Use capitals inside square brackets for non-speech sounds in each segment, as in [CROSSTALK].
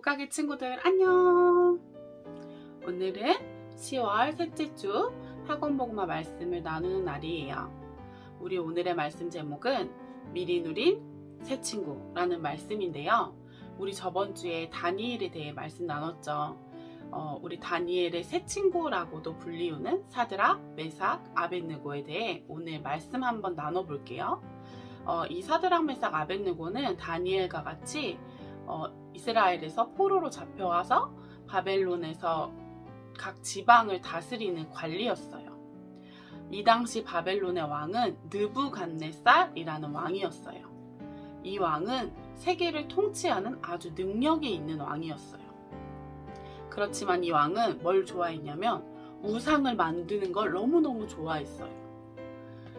북가기 친구들 안녕! 오늘은 10월 셋째 주 학원 복음화 말씀을 나누는 날이에요. 우리 오늘의 말씀 제목은 미리 누린 새 친구라는 말씀인데요. 우리 저번 주에 다니엘에 대해 말씀 나눴죠. 어, 우리 다니엘의 새 친구라고도 불리우는 사드락, 메삭, 아벤느고에 대해 오늘 말씀 한번 나눠볼게요. 어, 이 사드락, 메삭, 아벤느고는 다니엘과 같이 어, 이스라엘에서 포로로 잡혀와서 바벨론에서 각 지방을 다스리는 관리였어요. 이 당시 바벨론의 왕은 느부갓네살이라는 왕이었어요. 이 왕은 세계를 통치하는 아주 능력이 있는 왕이었어요. 그렇지만 이 왕은 뭘 좋아했냐면 우상을 만드는 걸 너무너무 좋아했어요.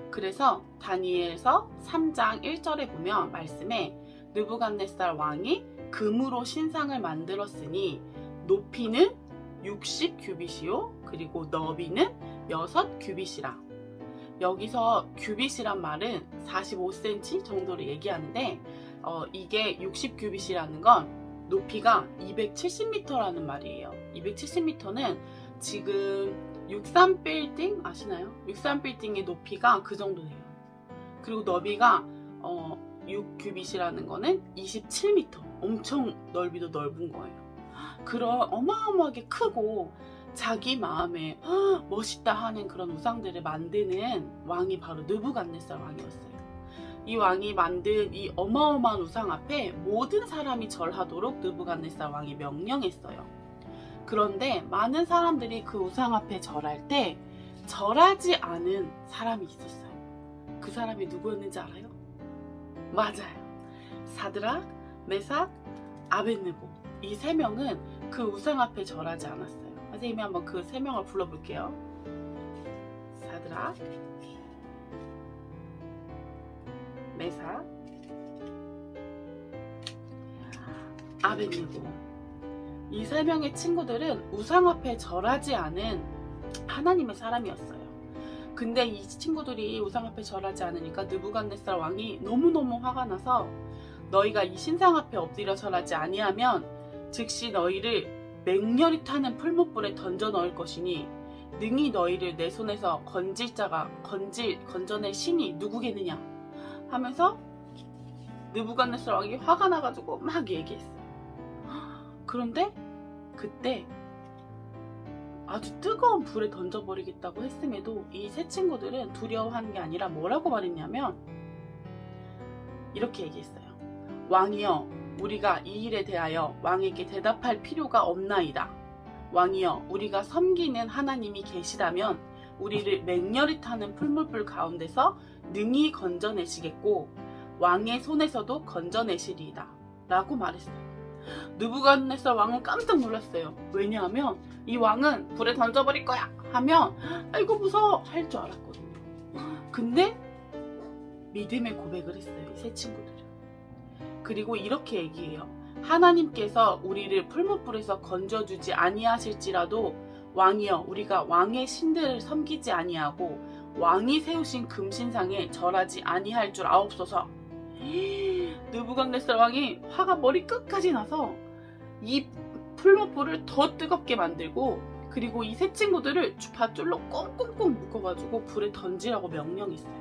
그래서 다니엘서 3장 1절에 보면 말씀에 느부갓네살 왕이 금으로 신상을 만들었으니 높이는 60 규빗이요 그리고 너비는 6 규빗이라 여기서 규빗이란 말은 45cm 정도를 얘기하는데 어, 이게 60 규빗이라는 건 높이가 270m라는 말이에요 270m는 지금 63 빌딩 아시나요? 63 빌딩의 높이가 그 정도 돼요 그리고 너비가 어, 6 규빗이라는 거는 27m. 엄청 넓이도 넓은 거예요. 그런 어마어마하게 크고 자기 마음에 "헉, 멋있다 하는 그런 우상들을 만드는 왕이 바로 느부갓네살 왕이었어요. 이 왕이 만든 이 어마어마한 우상 앞에 모든 사람이 절하도록 느부갓네살 왕이 명령했어요. 그런데 많은 사람들이 그 우상 앞에 절할 때 절하지 않은 사람이 있었어요. 그 사람이 누구였는지 알아요? 맞아요. 사드락, 메삭, 아벤느고 이 세 명은 그 우상 앞에 절하지 않았어요. 선생님이 한번 그 세 명을 불러볼게요. 사드락, 메삭, 아벤느고 이 세 명의 친구들은 우상 앞에 절하지 않은 하나님의 사람이었어요. 근데 이 친구들이 우상 앞에 절하지 않으니까 느부갓네살 왕이 너무너무 화가 나서 너희가 이 신상 앞에 엎드려 절하지 아니하면 즉시 너희를 맹렬히 타는 풀무불에 던져 넣을 것이니 능히 너희를 내 손에서 건질 자가 건질 건져낼 신이 누구겠느냐 하면서 느부갓네살 왕이 화가 나가지고 막 얘기했어요. 그런데 그때 아주 뜨거운 불에 던져버리겠다고 했음에도 이 세 친구들은 두려워하는 게 아니라 뭐라고 말했냐면 이렇게 얘기했어요. 왕이여, 우리가 이 일에 대하여 왕에게 대답할 필요가 없나이다. 왕이여, 우리가 섬기는 하나님이 계시다면 우리를 맹렬히 타는 풀물불 가운데서 능히 건져내시겠고 왕의 손에서도 건져내시리이다. 라고 말했어요. 느부갓네살 왕은 깜짝 놀랐어요. 왜냐하면 이 왕은 불에 던져버릴 거야 하면 아이고 무서워 할 줄 알았거든요. 근데 믿음의 고백을 했어요. 이 세 친구들은. 그리고 이렇게 얘기해요. 하나님께서 우리를 풀무불에서 건져주지 아니하실지라도 왕이여 우리가 왕의 신들을 섬기지 아니하고 왕이 세우신 금신상에 절하지 아니할 줄 아옵소서. [GASPS] 느부갓네살 왕이 화가 머리 끝까지 나서 이 풀무불을 더 뜨겁게 만들고 그리고 이 세 친구들을 밧줄로 꽁꽁꽁 묶어가지고 불에 던지라고 명령했어요.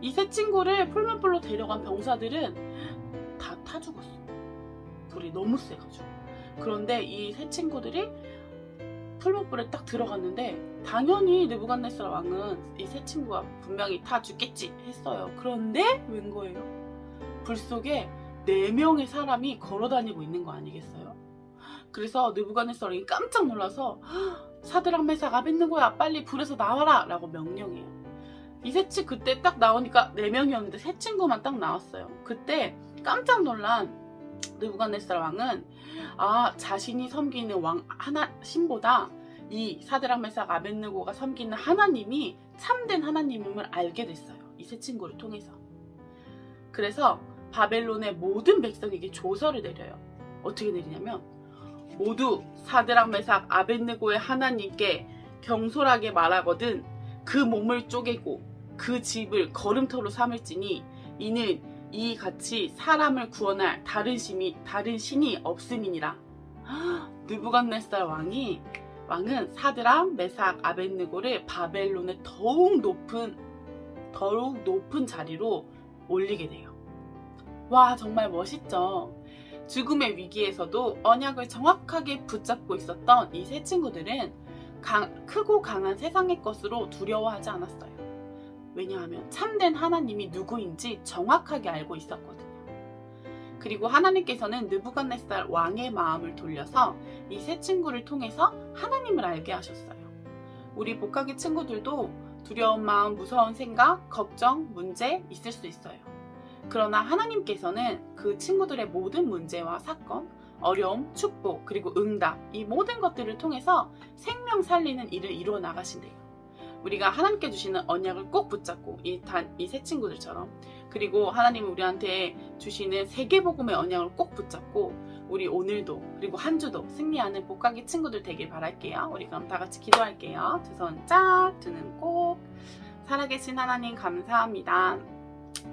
이 세 친구를 풀무불로 데려간 병사들은 다 타 죽었어. 불이 너무 세가지고. 그런데 이 세 친구들이 풀무불에 딱 들어갔는데 당연히 느부갓네살 왕은 이 세 친구가 분명히 다 죽겠지 했어요. 그런데 웬 거예요? 불 속에 네 명의 사람이 걸어다니고 있는 거 아니겠어요? 그래서 느부갓네살이 깜짝 놀라서 사드락 메삭 아벤느고야 빨리 불에서 나와라 라고 명령해요. 이세 친구 그때 딱 나오니까 네 명이었는데 세 친구만 딱 나왔어요. 그때 깜짝 놀란 느부갓네살 왕은 아 자신이 섬기는 왕 하나 신보다 이 사드락 메삭 아벤느고가 섬기는 하나님이 참된 하나님임을 알게 됐어요. 이 세 친구를 통해서. 그래서 바벨론의 모든 백성에게 조서를 내려요. 어떻게 내리냐면 모두 사드락 메삭 아벤느고의 하나님께 경솔하게 말하거든 그 몸을 쪼개고 그 집을 걸음터로 삼을지니 이는 이 같이 사람을 구원할 다른 신이 다른 신이 없음이니라 느부갓네살 왕이 왕은 사드람, 메삭, 아벤느고를 바벨론의 더욱 높은 더욱 높은 자리로 올리게 돼요. 와 정말 멋있죠. 죽음의 위기에서도 언약을 정확하게 붙잡고 있었던 이 세 친구들은 강- 크고 강한 세상의 것으로 두려워하지 않았어요. 왜냐하면 참된 하나님이 누구인지 정확하게 알고 있었거든요. 그리고 하나님께서는 느부갓네살 왕의 마음을 돌려서 이 세 친구를 통해서 하나님을 알게 하셨어요. 우리 복학의 친구들도 두려운 마음, 무서운 생각, 걱정, 문제 있을 수 있어요. 그러나 하나님께서는 그 친구들의 모든 문제와 사건, 어려움, 축복, 그리고 응답, 이 모든 것들을 통해서 생명 살리는 일을 이루어 나가신대요. 우리가 하나님께 주시는 언약을 꼭 붙잡고 이 단 이 세 친구들처럼 그리고 하나님이 우리한테 주시는 세계 복음의 언약을 꼭 붙잡고 우리 오늘도 그리고 한 주도 승리하는 복강기 친구들 되길 바랄게요. 우리 그럼 다 같이 기도할게요. 두 손 짝, 두 눈 꼭. 살아계신 하나님 감사합니다.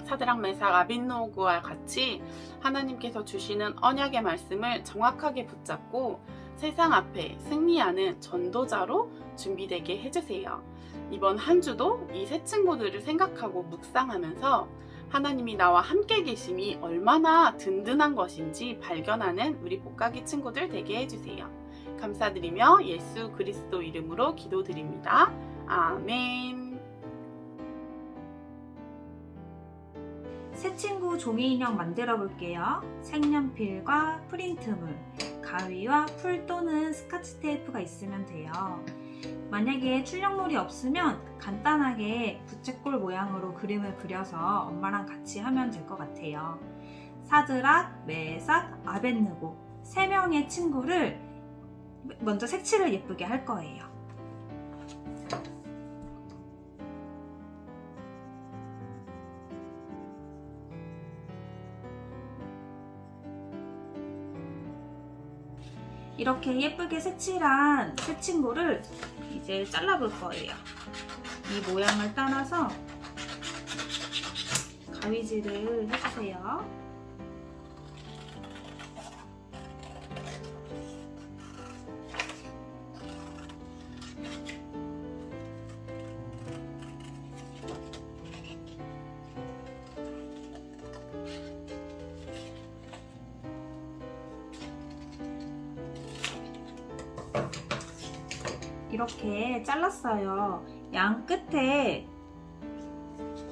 사드랑 메삭 아빈노그와 같이 하나님께서 주시는 언약의 말씀을 정확하게 붙잡고 세상 앞에 승리하는 전도자로 준비되게 해주세요. 이번 한 주도 이 세 친구들을 생각하고 묵상하면서 하나님이 나와 함께 계심이 얼마나 든든한 것인지 발견하는 우리 복가기 친구들 되게 해주세요. 감사드리며 예수 그리스도 이름으로 기도드립니다. 아멘. 새 친구 종이 인형 만들어 볼게요. 색연필과 프린트물, 가위와 풀 또는 스카치 테이프가 있으면 돼요. 만약에 출력물이 없으면 간단하게 부채꼴 모양으로 그림을 그려서 엄마랑 같이 하면 될 것 같아요. 사드락, 메삭, 아벤느고 세 명의 친구를 먼저 색칠을 예쁘게 할 거예요. 이렇게 예쁘게 색칠한 새 친구를 이제 잘라볼 거예요. 이 모양을 따라서 가위질을 해주세요. 이렇게 잘랐어요. 양 끝에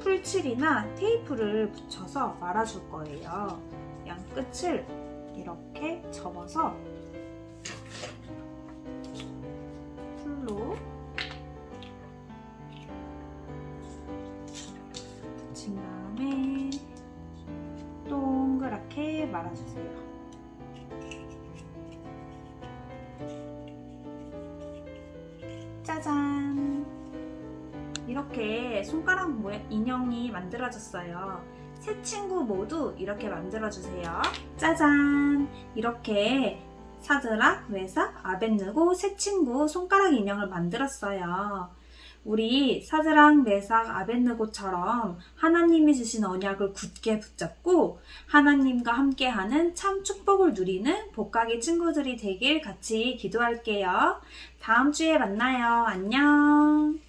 풀칠이나 테이프를 붙여서 말아줄 거예요. 양 끝을 이렇게 접어서 짜잔! 이렇게 손가락 모양 인형이 만들어졌어요. 세 친구 모두 이렇게 만들어주세요. 짜잔! 이렇게 사드락, 외삭, 아벤느고 세 친구 손가락 인형을 만들었어요. 우리 사드랑, 메삭, 아벤느고처럼 하나님이 주신 언약을 굳게 붙잡고 하나님과 함께하는 참 축복을 누리는 복가기 친구들이 되길 같이 기도할게요. 다음 주에 만나요. 안녕.